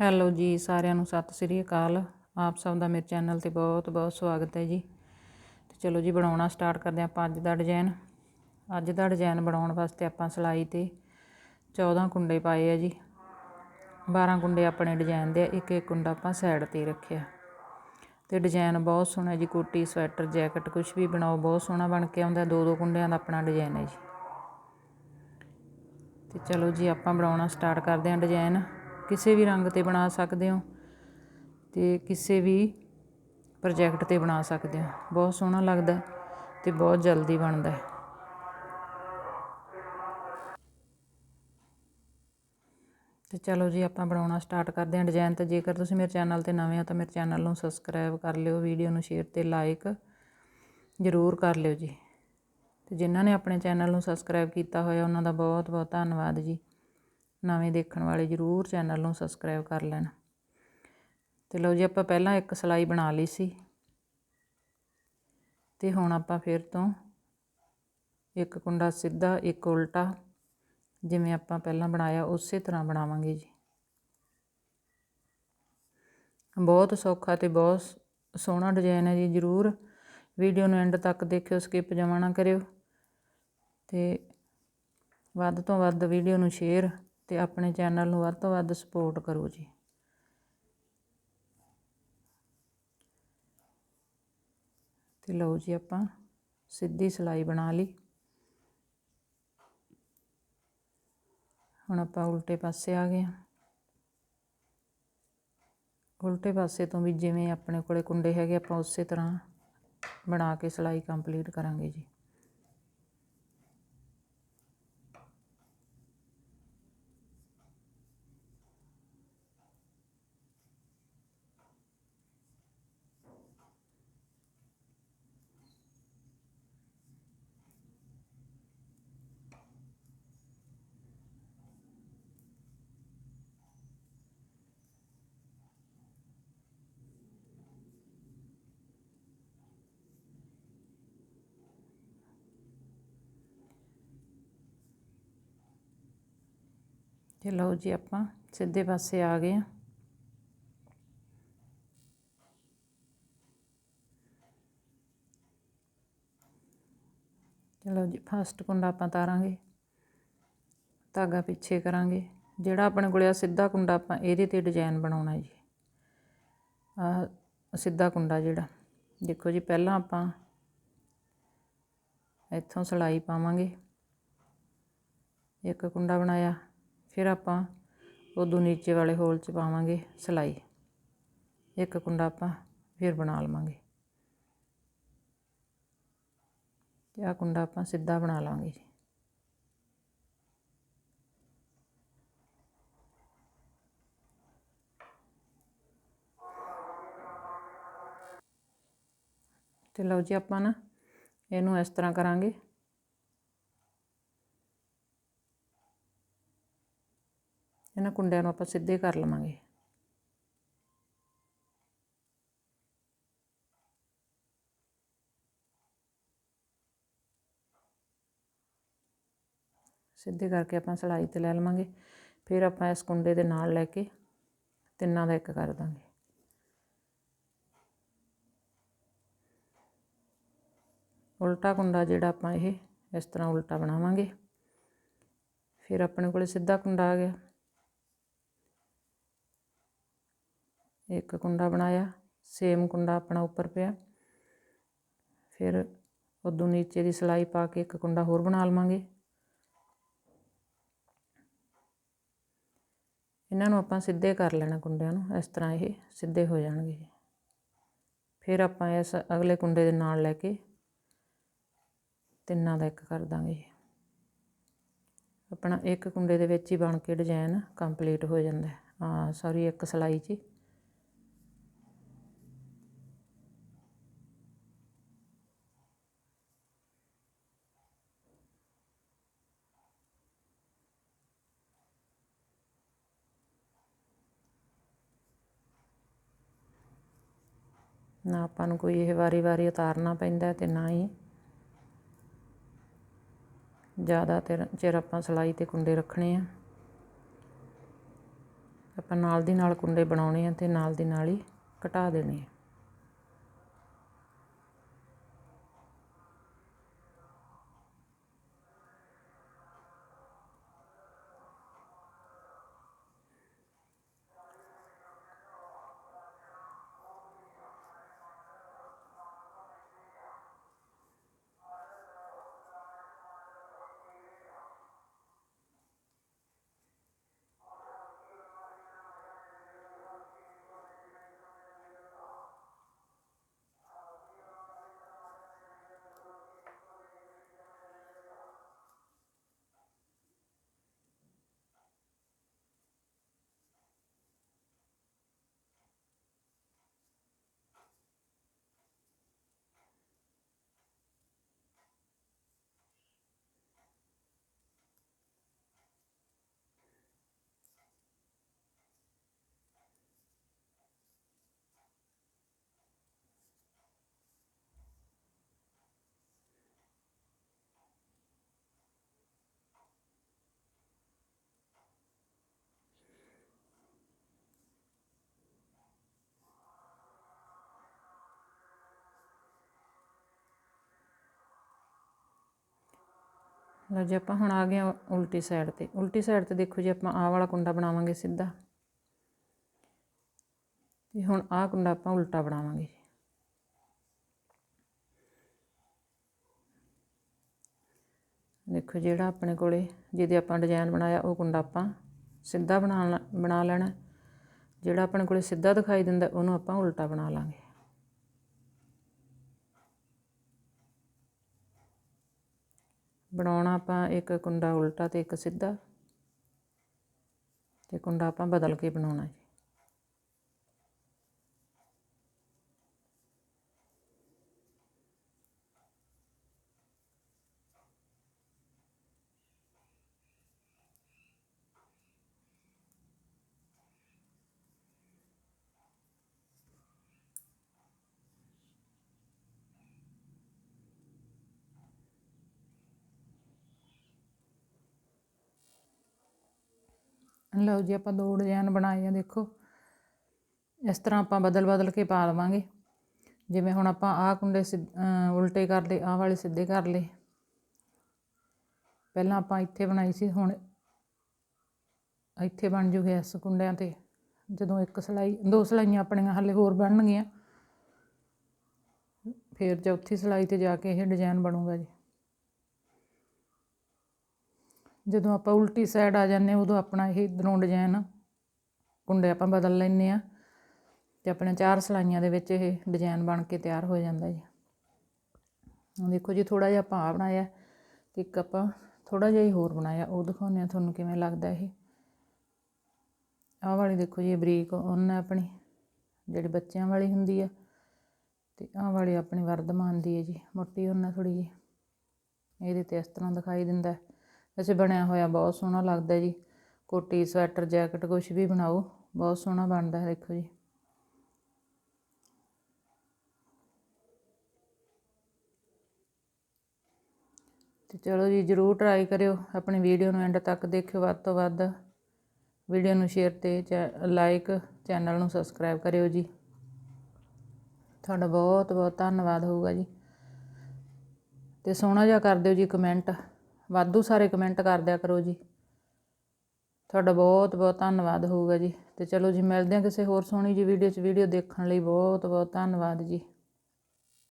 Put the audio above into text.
Hello ਜੀ, ਸਾਰਿਆਂ ਨੂੰ ਸਤਿ ਸ੍ਰੀ ਅਕਾਲ। ਆਪ ਸਭ ਦਾ ਮੇਰੇ ਚੈਨਲ ਤੇ ਬਹੁਤ ਬਹੁਤ ਸਵਾਗਤ ਹੈ ਜੀ। ਤੇ ਚਲੋ ਜੀ, ਬਣਾਉਣਾ ਸਟਾਰਟ ਕਰਦੇ ਹਾਂ ਆਪਾਂ ਅੱਜ ਦਾ ਡਿਜ਼ਾਈਨ ਅੱਜ ਦਾ ਡਿਜ਼ਾਈਨ ਬਣਾਉਣ ਵਾਸਤੇ ਆਪਾਂ ਸਿਲਾਈ ਤੇ 14 ਕੁੰਡੇ ਪਾਏ ਆ ਜੀ। 12 ਕੁੰਡੇ ਆਪਣੇ ਡਿਜ਼ਾਈਨ ਦੇ ਆ, ਇੱਕ ਇੱਕ ਕੁੰਡਾ ਆਪਾਂ ਸਾਈਡ ਤੇ ਰੱਖਿਆ। ਤੇ ਡਿਜ਼ਾਈਨ ਬਹੁਤ ਸੋਹਣਾ ਜੀ, ਕੋਟੀ, ਸਵੈਟਰ, ਜੈਕਟ ਕੁਝ ਵੀ ਬਣਾਓ, ਬਹੁਤ ਸੋਹਣਾ ਬਣ ਕੇ ਆਉਂਦਾ, ਦੋ ਦੋ ਕੁੰਡਿਆਂ ਦਾ ਆਪਣਾ ਡਿਜ਼ਾਈਨ ਹੈ ਜੀ। ਤੇ ਚਲੋ ਜੀ, ਆਪਾਂ ਬਣਾਉਣਾ ਸਟਾਰਟ ਕਰਦੇ ਹਾਂ ਡਿਜ਼ਾਈਨ ਕਿਸੇ ਵੀ ਰੰਗ ਤੇ ਬਣਾ ਸਕਦੇ ਹੋ ਅਤੇ ਕਿਸੇ ਵੀ ਪ੍ਰੋਜੈਕਟ ਤੇ ਬਣਾ ਸਕਦੇ ਹੋ। ਬਹੁਤ ਸੋਹਣਾ ਲੱਗਦਾ ਅਤੇ ਬਹੁਤ ਜਲਦੀ ਬਣਦਾ ਹੈ। ਤੇ ਚਲੋ ਜੀ, ਆਪਾਂ ਬਣਾਉਣਾ ਸਟਾਰਟ ਕਰਦੇ ਹਾਂ। ਡਿਜ਼ਾਈਨ ਤਾਂ ਜੇਕਰ ਤੁਸੀਂ ਮੇਰੇ ਚੈਨਲ ਤੇ ਨਵੇਂ ਹੋ ਤਾਂ ਮੇਰੇ ਚੈਨਲ ਨੂੰ ਸਬਸਕ੍ਰਾਈਬ ਕਰ ਲਿਓ, ਵੀਡੀਓ ਨੂੰ ਸ਼ੇਅਰ ਤੇ ਲਾਈਕ ਜ਼ਰੂਰ ਕਰ ਲਿਓ ਜੀ। ਤੇ ਜਿਨ੍ਹਾਂ ਨੇ ਆਪਣੇ ਚੈਨਲ ਨੂੰ ਸਬਸਕ੍ਰਾਈਬ ਕੀਤਾ ਹੋਇਆ, ਉਹਨਾਂ ਦਾ ਬਹੁਤ ਬਹੁਤ ਧੰਨਵਾਦ ਜੀ। ਨਵੇਂ ਦੇਖਣ ਵਾਲੇ ਜ਼ਰੂਰ ਚੈਨਲ ਨੂੰ ਸਬਸਕ੍ਰਾਈਬ ਕਰ ਲੈਣ। ਤੇ ਲਓ ਜੀ, ਆਪਾਂ ਪਹਿਲਾਂ ਇੱਕ ਸਲਾਈ ਬਣਾ ਲਈ ਸੀ। ਤੇ ਹੁਣ ਆਪਾਂ ਫਿਰ ਤੋਂ ਇੱਕ ਕੁੰਡਾ ਸਿੱਧਾ, ਇੱਕ ਉਲਟਾ ਜਿਵੇਂ ਆਪਾਂ ਪਹਿਲਾਂ ਬਣਾਇਆ, ਉਸੇ ਤਰ੍ਹਾਂ ਬਣਾਵਾਂਗੇ ਜੀ। ਬਹੁਤ ਸੌਖਾ ਤੇ ਬਹੁਤ ਸੋਹਣਾ ਡਿਜ਼ਾਈਨ ਹੈ ਜੀ, ਜ਼ਰੂਰ ਵੀਡੀਓ ਨੂੰ ਐਂਡ ਤੱਕ ਦੇਖਿਓ, ਸਕਿਪ ਜਮਾ ਨਾ ਕਰਿਓ। ਤੇ ਵੱਧ ਤੋਂ ਵੱਧ ਵੀਡੀਓ ਨੂੰ ਸ਼ੇਅਰ ਤੇ ਆਪਣੇ ਚੈਨਲ ਨੂੰ ਵੱਧ ਤੋਂ ਵੱਧ ਸਪੋਰਟ ਕਰੋ ਜੀ। ਤੇ ਲਓ ਜੀ ਆਪਾਂ ਸਿੱਧੀ ਸਲਾਈ ਬਣਾ ਲਈ। ਹੁਣ ਆਪਾਂ ਉਲਟੇ ਪਾਸੇ ਆ ਗਏ ਉਲਟੇ ਪਾਸੇ ਤੋਂ ਵੀ ਜਿਵੇਂ ਆਪਣੇ ਕੋਲੇ ਕੁੰਡੇ ਹੈਗੇ ਆਪਾਂ ਉਸੇ ਤਰ੍ਹਾਂ ਬਣਾ ਕੇ ਸਲਾਈ ਕੰਪਲੀਟ ਕਰਾਂਗੇ ਜੀ। ਤੇ ਲਓ ਜੀ ਆਪਾਂ ਸਿੱਧੇ ਪਾਸੇ ਆ ਗਏ ਆ ਚਲੋ ਜੀ ਫਸਟ ਕੁੰਡਾ ਆਪਾਂ ਤਾਰਾਂਗੇ, ਧਾਗਾ ਪਿੱਛੇ ਕਰਾਂਗੇ। ਜਿਹੜਾ ਆਪਣੇ ਕੋਲੇ ਆ ਸਿੱਧਾ ਕੁੰਡਾ ਆਪਾਂ ਇਹਦੇ ਤੇ ਡਿਜ਼ਾਈਨ ਬਣਾਉਣਾ ਜੀ। ਆ ਸਿੱਧਾ ਕੁੰਡਾ ਜਿਹੜਾ। ਦੇਖੋ ਜੀ, ਪਹਿਲਾਂ ਆਪਾਂ ਇੱਥੋਂ ਸਲਾਈ ਪਾਵਾਂਗੇ। ਇੱਕ ਕੁੰਡਾ ਬਣਾਇਆ। ਫਿਰ ਆਪਾਂ ਉਦੋਂ ਨੀਚੇ ਵਾਲੇ ਹੋਲ 'ਚ ਪਾਵਾਂਗੇ ਸਲਾਈ। ਇੱਕ ਕੁੰਡਾ ਆਪਾਂ ਫਿਰ ਬਣਾ ਲਵਾਂਗੇ। ਤੇ ਆ ਕੁੰਡਾ ਆਪਾਂ ਸਿੱਧਾ ਬਣਾ ਲਾਂਗੇ ਜੀ। ਤੇ ਲਓ ਜੀ ਆਪਾਂ ਨਾ ਇਹਨੂੰ ਇਸ ਤਰ੍ਹਾਂ ਕਰਾਂਗੇ। ਇਹਨਾਂ ਕੁੰਡਿਆਂ ਨੂੰ ਆਪਾਂ ਸਿੱਧੇ ਕਰ ਲਵਾਂਗੇ। ਸਿੱਧੇ ਕਰਕੇ ਆਪਾਂ ਸਲਾਈ ਤੇ ਲੈ ਲਵਾਂਗੇ। ਫਿਰ ਆਪਾਂ ਇਸ ਕੁੰਡੇ ਦੇ ਨਾਲ ਲੈ ਕੇ ਤਿੰਨਾਂ ਦਾ ਇੱਕ ਕਰ ਦਾਂਗੇ। ਉਲਟਾ ਕੁੰਡਾ ਜਿਹੜਾ ਆਪਾਂ ਇਹ ਇਸ ਤਰ੍ਹਾਂ ਉਲਟਾ ਬਣਾਵਾਂਗੇ। ਫਿਰ ਆਪਣੇ ਕੋਲੇ ਸਿੱਧਾ ਕੁੰਡਾ ਆ ਗਿਆ। ਇੱਕ ਕੁੰਡਾ ਬਣਾਇਆ ਸੇਮ ਕੁੰਡਾ ਆਪਣਾ ਉੱਪਰ ਪਿਆ। ਫਿਰ ਉਦੋਂ ਨੀਚੇ ਦੀ ਸਲਾਈ ਪਾ ਕੇ ਇੱਕ ਕੁੰਡਾ ਹੋਰ ਬਣਾ ਲਵਾਂਗੇ। ਇਹਨਾਂ ਨੂੰ ਆਪਾਂ ਸਿੱਧੇ ਕਰ ਲੈਣਾ ਕੁੰਡਿਆਂ ਨੂੰ, ਇਸ ਤਰ੍ਹਾਂ ਇਹ ਸਿੱਧੇ ਹੋ ਜਾਣਗੇ ਫਿਰ ਆਪਾਂ ਇਸ ਅਗਲੇ ਕੁੰਡੇ ਦੇ ਨਾਲ ਲੈ ਕੇ ਤਿੰਨਾਂ ਦਾ ਇੱਕ ਕਰ ਦਾਂਗੇ ਆਪਣਾ ਇੱਕ ਕੁੰਡੇ ਦੇ ਵਿੱਚ ਹੀ ਬਣ ਕੇ ਡਿਜ਼ਾਈਨ ਕੰਪਲੀਟ ਹੋ ਜਾਂਦਾ ਹਾਂ। ਸੌਰੀ ਇੱਕ ਸਲਾਈ 'ਚ ਨਾ ਆਪਾਂ ਨੂੰ ਕੋਈ ਇਹ ਵਾਰੀ-ਵਾਰੀ ਉਤਾਰਨਾ ਪੈਂਦਾ ਤੇ ਨਾ ਹੀ ਜ਼ਿਆਦਾ ਚਿਰ ਆਪਾਂ ਸਲਾਈ ਤੇ ਕੁੰਡੇ ਰੱਖਣੇ ਆ। ਆਪਾਂ ਨਾਲ ਦੀ ਨਾਲ ਕੁੰਡੇ ਬਣਾਉਣੇ ਆ ਤੇ ਨਾਲ ਦੀ ਨਾਲ ਹੀ ਘਟਾ ਦੇਣੇ ਆ। ਲਓ ਜੀ ਆਪਾਂ ਹੁਣ ਆ ਗਏ ਹਾਂ ਉਲਟੀ ਸਾਈਡ ਤੇ। ਉਲਟੀ ਸਾਈਡ ਤੇ ਦੇਖੋ ਜੀ, ਆਪਾਂ ਆਹ ਵਾਲਾ ਕੁੰਡਾ ਬਣਾਵਾਂਗੇ ਸਿੱਧਾ। ਤੇ ਹੁਣ ਆਹ ਕੁੰਡਾ ਆਪਾਂ ਉਲਟਾ ਬਣਾਵਾਂਗੇ ਦੇਖੋ ਜਿਹੜਾ ਆਪਣੇ ਕੋਲੇ ਜਿਹਦੇ ਆਪਾਂ ਡਿਜ਼ਾਈਨ ਬਣਾਇਆ, ਉਹ ਕੁੰਡਾ ਆਪਾਂ ਸਿੱਧਾ ਬਣਾ ਬਣਾ ਲੈਣਾ। ਜਿਹੜਾ ਆਪਣੇ ਕੋਲੇ ਸਿੱਧਾ ਦਿਖਾਈ ਦਿੰਦਾ, ਉਹਨੂੰ ਆਪਾਂ ਉਲਟਾ ਬਣਾ ਲਾਂਗੇ। ਬਣਾਉਣਾ ਆਪਾਂ ਇੱਕ ਕੁੰਡਾ ਉਲਟਾ ਤੇ ਇੱਕ ਸਿੱਧਾ, ਤੇ ਕੁੰਡਾ ਆਪਾਂ ਬਦਲ ਕੇ ਬਣਾਉਣਾ ਜੀ। ਲਓ ਜੀ ਆਪਾਂ ਦੋ ਡਿਜ਼ਾਈਨ ਬਣਾਏ ਆ, ਦੇਖੋ। ਇਸ ਤਰ੍ਹਾਂ ਆਪਾਂ ਬਦਲ ਬਦਲ ਕੇ ਪਾ ਲਵਾਂਗੇ। ਜਿਵੇਂ ਹੁਣ ਆਪਾਂ ਆਹ ਕੁੰਡੇ ਉਲਟੇ ਕਰ ਲਏ, ਆਹ ਵਾਲੇ ਸਿੱਧੇ ਕਰ ਲਏ। ਪਹਿਲਾਂ ਆਪਾਂ ਇੱਥੇ ਬਣਾਈ ਸੀ, ਹੁਣ ਇੱਥੇ ਬਣ ਜੂਗੇ ਇਸ ਕੁੰਡਿਆਂ ਤੇ। ਜਦੋਂ ਇੱਕ ਸਲਾਈ, ਦੋ ਸਲਾਈਆਂ ਆਪਣੀਆਂ ਹਾਲੇ ਹੋਰ ਬਣਨਗੀਆਂ। ਫਿਰ ਚੌਥੀ ਸਲਾਈ ਤੇ ਜਾ ਕੇ ਇਹ ਡਿਜ਼ਾਈਨ ਬਣੂਗਾ ਜੀ। ਜਦੋਂ ਆਪਾਂ ਉਲਟੀ ਸਾਈਡ ਆ ਜਾਂਦੇ ਉਦੋਂ ਆਪਣਾ ਇਹ ਇਧਰੋਂ ਡਿਜ਼ਾਈਨ ਕੁੰਡੇ ਆਪਾਂ ਬਦਲ ਲੈਂਦੇ ਆ ਤੇ ਆਪਣੇ ਚਾਰ ਸਲਾਈਆਂ ਦੇ ਵਿੱਚ ਇਹ ਡਿਜ਼ਾਈਨ ਬਣ ਕੇ ਤਿਆਰ ਹੋ ਜਾਂਦਾ ਜੀ। ਹੁਣ ਦੇਖੋ ਜੀ ਥੋੜਾ ਜਿਹਾ ਆਪਾਂ ਆ ਬਣਾਇਆ ਤੇ ਇੱਕ ਆਪਾਂ ਥੋੜਾ ਜਿਹਾ ਹੀ ਹੋਰ ਬਣਾਇਆ, ਉਹ ਦਿਖਾਉਂਦੇ ਆ ਤੁਹਾਨੂੰ ਕਿਵੇਂ ਲੱਗਦਾ ਇਹ। ਆਹ ਵਾਲੀ ਦੇਖੋ ਜੀ ਬਰੀਕ ਉਹਨਾਂ ਆਪਣੀ, ਜਿਹੜੀ ਬੱਚਿਆਂ ਵਾਲੀ ਹੁੰਦੀ ਆ, ਤੇ ਆਹ ਵਾਲੀ ਆਪਣੀ ਵਰਧਮਾਨ ਦੀ ਹੈ ਜੀ, ਮੋਟੀ ਉਹਨਾਂ ਥੋੜੀ ਜੀ ਇਹਦੇ ਤੇ ਇਸ ਤਰ੍ਹਾਂ ਦਿਖਾਈ ਦਿੰਦਾ ਵੈਸੇ ਬਣਿਆ ਹੋਇਆ ਬਹੁਤ ਸੋਹਣਾ ਲੱਗਦਾ ਜੀ। ਕੋਟੀ, ਸਵੈਟਰ, ਜੈਕਟ ਕੁਝ ਵੀ ਬਣਾਓ, ਬਹੁਤ ਸੋਹਣਾ ਬਣਦਾ ਹੈ, ਦੇਖੋ ਜੀ। ਤੇ ਚਲੋ ਜੀ, ਜਰੂਰ ਟਰਾਈ ਕਰਿਓ, ਆਪਣੀ ਵੀਡੀਓ ਨੂੰ ਐਂਡ ਤੱਕ ਦੇਖਿਓ ਵੱਧ ਤੋਂ ਵੱਧ। ਵੀਡੀਓ ਨੂੰ ਸ਼ੇਅਰ ਤੇ ਲਾਈਕ ਚੈਨਲ ਨੂੰ ਸਬਸਕ੍ਰਾਈਬ ਕਰਿਓ ਜੀ। ਤੁਹਾਡਾ ਬਹੁਤ ਬਹੁਤ ਧੰਨਵਾਦ ਹੋਊਗਾ ਜੀ। ਤੇ ਸੋਹਣਾ ਜਿਹਾ ਕਰ ਦਿਓ ਜੀ ਕਮੈਂਟ ਵਾਧੂ ਸਾਰੇ ਕਮੈਂਟ ਕਰ ਦਿਆ ਕਰੋ ਜੀ। ਤੁਹਾਡਾ ਬਹੁਤ ਬਹੁਤ ਧੰਨਵਾਦ ਹੋਊਗਾ ਜੀ। ਤੇ ਚਲੋ ਜੀ, ਮਿਲਦੇ ਹਾਂ ਕਿਸੇ ਹੋਰ ਸੋਹਣੀ ਜੀ ਵੀਡੀਓ 'ਚ। ਵੀਡੀਓ ਦੇਖਣ ਲਈ ਬਹੁਤ ਬਹੁਤ ਧੰਨਵਾਦ ਜੀ।